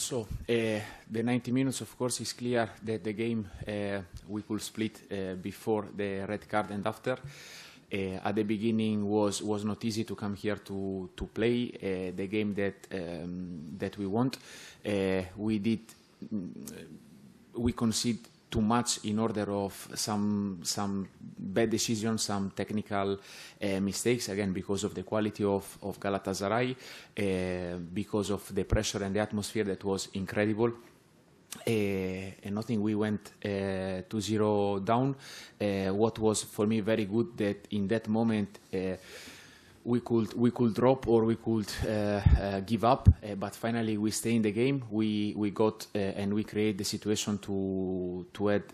So, uh, the 90 minutes, of course, is clear that the game uh, we could split uh, before the red card and after. Uh, at the beginning was was not easy to come here to to play uh, the game that um, that we want. Uh, we did mm, we concede too much in order of some some bad decisions, some technical uh, mistakes. Again, because of the quality of of Galatasaray, uh, because of the pressure and the atmosphere that was incredible. Uh, and nothing we went uh, to zero down. Uh, what was for me very good that in that moment uh, we could we could drop or we could uh, uh, give up, uh, but finally we stay in the game. We we got uh, and we create the situation to to add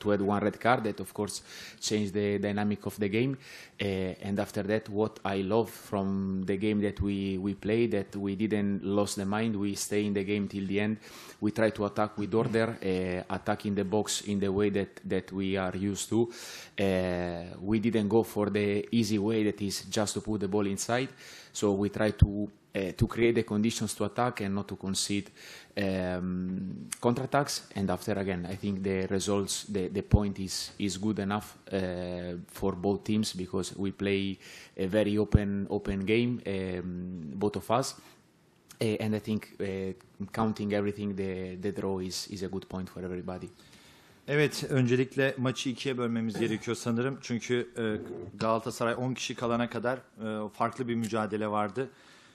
to add one red card that of course changed the dynamic of the game. Uh, and after that, what I love from the game that we we played that we didn't lose the mind. We stay in the game till the end. We try to attack with order, uh, attack in the box in the way that that we are used to. Uh, we didn't go for the easy way that is just to put the ball inside. So we try to uh, to create the conditions to attack and not to concede um, counterattacks. And after again, I think the results, the, the point is is good enough uh, for both teams because we play a very open open game, um, both of us. Uh, and I think uh, counting everything, the the draw is is a good point for everybody. Evet, öncelikle maçı ikiye bölmemiz gerekiyor sanırım. Çünkü e, Galatasaray 10 kişi kalana kadar e, farklı bir mücadele vardı.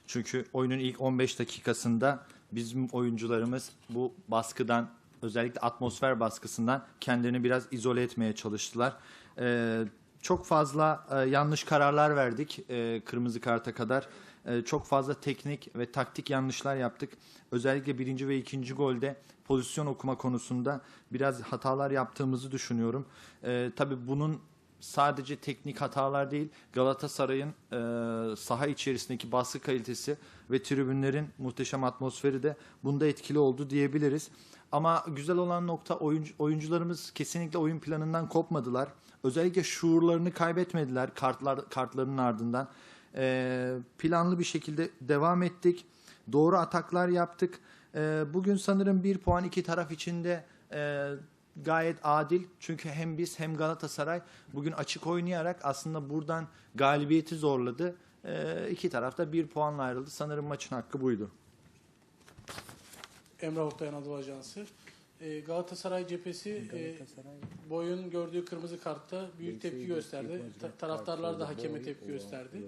Çünkü oyunun ilk 15 dakikasında bizim oyuncularımız bu baskıdan, özellikle atmosfer baskısından kendilerini biraz izole etmeye çalıştılar. E, çok fazla e, yanlış kararlar verdik e, kırmızı karta kadar. E, çok fazla teknik ve taktik yanlışlar yaptık. Özellikle birinci ve ikinci golde pozisyon okuma konusunda biraz hatalar yaptığımızı düşünüyorum. E, tabii bunun sadece teknik hatalar değil, Galatasaray'ın e, saha içerisindeki baskı kalitesi ve tribünlerin muhteşem atmosferi de bunda etkili oldu diyebiliriz. Ama güzel olan nokta oyuncu, oyuncularımız kesinlikle oyun planından kopmadılar. Özellikle şuurlarını kaybetmediler kartlar kartlarının ardından. E, planlı bir şekilde devam ettik. Doğru ataklar yaptık. E, bugün sanırım bir puan iki taraf içinde e, gayet adil. Çünkü hem biz hem Galatasaray bugün açık oynayarak aslında buradan galibiyeti zorladı. E, iki tarafta bir puanla ayrıldı. Sanırım maçın hakkı buydu. Emre Oktay Anadolu Ajansı. Ee, Galatasaray cephesi e, boyun gördüğü kırmızı kartta büyük tepki gösterdi. Ta- taraftarlar da hakeme tepki gösterdi.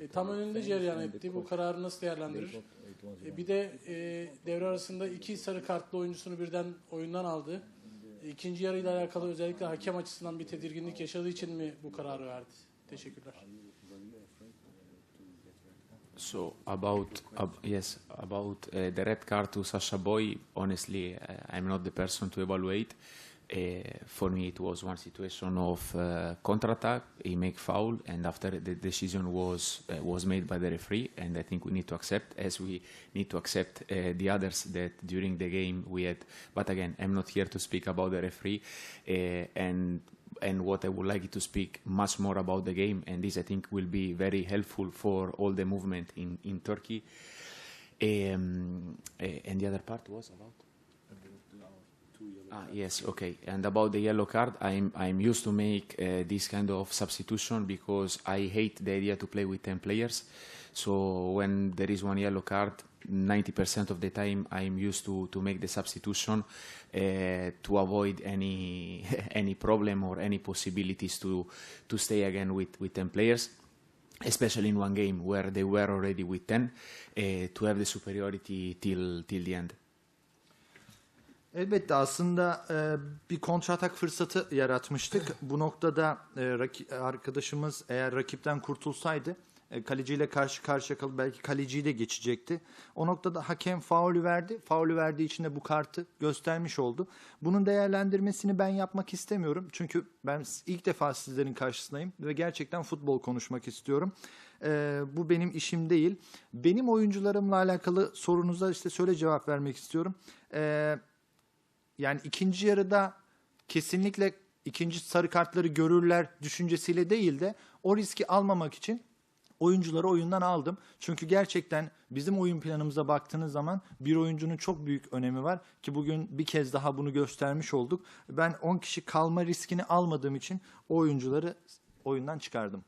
E, tam önünde cereyan etti. Bu kararı nasıl değerlendirir? E, bir de e, devre arasında iki sarı kartlı oyuncusunu birden oyundan aldı. İkinci yarıyla alakalı özellikle hakem açısından bir tedirginlik yaşadığı için mi bu kararı verdi? Teşekkürler. So about ab- yes about uh, the red card to Sasha Boy, honestly, uh, I'm not the person to evaluate. Uh, for me, it was one situation of uh, counterattack. He make foul, and after the decision was uh, was made by the referee, and I think we need to accept, as we need to accept uh, the others that during the game we had. But again, I'm not here to speak about the referee, and and what I would like to speak much more about the game, and this I think will be very helpful for all the movement in in Turkey. Um, uh, and the other part was about. Ah, yes, okay. And about the yellow card, I'm I'm used to make uh, this kind of substitution because I hate the idea to play with 10 players. So when there is one yellow card, 90% of the time I'm used to, to make the substitution uh, to avoid any any problem or any possibilities to to stay again with, with 10 players especially in one game where they were already with 10 uh, to have the superiority till till the end. Elbette aslında e, bir kontratak fırsatı yaratmıştık. Bu noktada e, raki- arkadaşımız eğer rakipten kurtulsaydı e, kaleciyle karşı karşıya kalıp belki kaleciyi de geçecekti. O noktada hakem faulü verdi. Faulü verdiği için de bu kartı göstermiş oldu. Bunun değerlendirmesini ben yapmak istemiyorum. Çünkü ben ilk defa sizlerin karşısındayım ve gerçekten futbol konuşmak istiyorum. E, bu benim işim değil. Benim oyuncularımla alakalı sorunuza işte şöyle cevap vermek istiyorum. E, yani ikinci yarıda kesinlikle ikinci sarı kartları görürler düşüncesiyle değil de o riski almamak için oyuncuları oyundan aldım. Çünkü gerçekten bizim oyun planımıza baktığınız zaman bir oyuncunun çok büyük önemi var ki bugün bir kez daha bunu göstermiş olduk. Ben 10 kişi kalma riskini almadığım için o oyuncuları oyundan çıkardım.